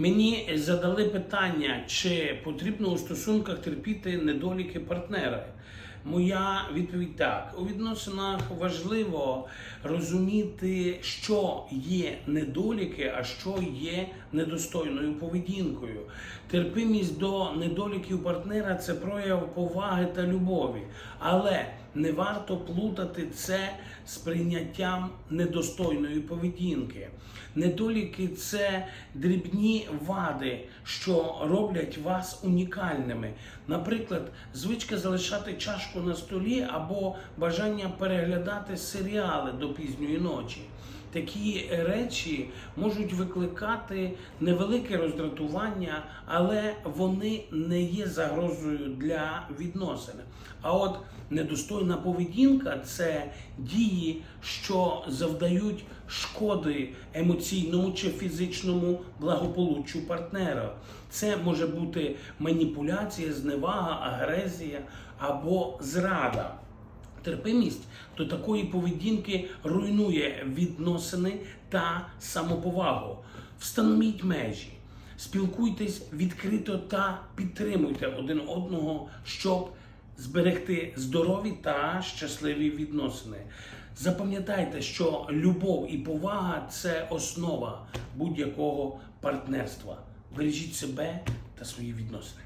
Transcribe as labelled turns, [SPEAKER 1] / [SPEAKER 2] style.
[SPEAKER 1] Мені задали питання, чи потрібно у стосунках терпіти недоліки партнера. Моя відповідь так: у відносинах важливо розуміти, що є недоліки, а що є недостойною поведінкою. Терпимість до недоліків партнера це прояв поваги та любові, але не варто плутати це з прийняттям недостойної поведінки. Недоліки це дрібні вади, що роблять вас унікальними. Наприклад, звичка залишати чашку на столі або бажання переглядати серіали до пізньої ночі. Такі речі можуть викликати невелике роздратування, але вони не є загрозою для відносин. А от недостойна поведінка це дії, що завдають шкоди емоційному чи фізичному благополуччю партнера. Це може бути маніпуляція, зневага, агресія або зрада. Терпимість до такої поведінки руйнує відносини та самоповагу. Встановіть межі, спілкуйтесь відкрито та підтримуйте один одного, щоб зберегти здорові та щасливі відносини. Запам'ятайте, що любов і повага це основа будь-якого партнерства. Бережіть себе та свої відносини.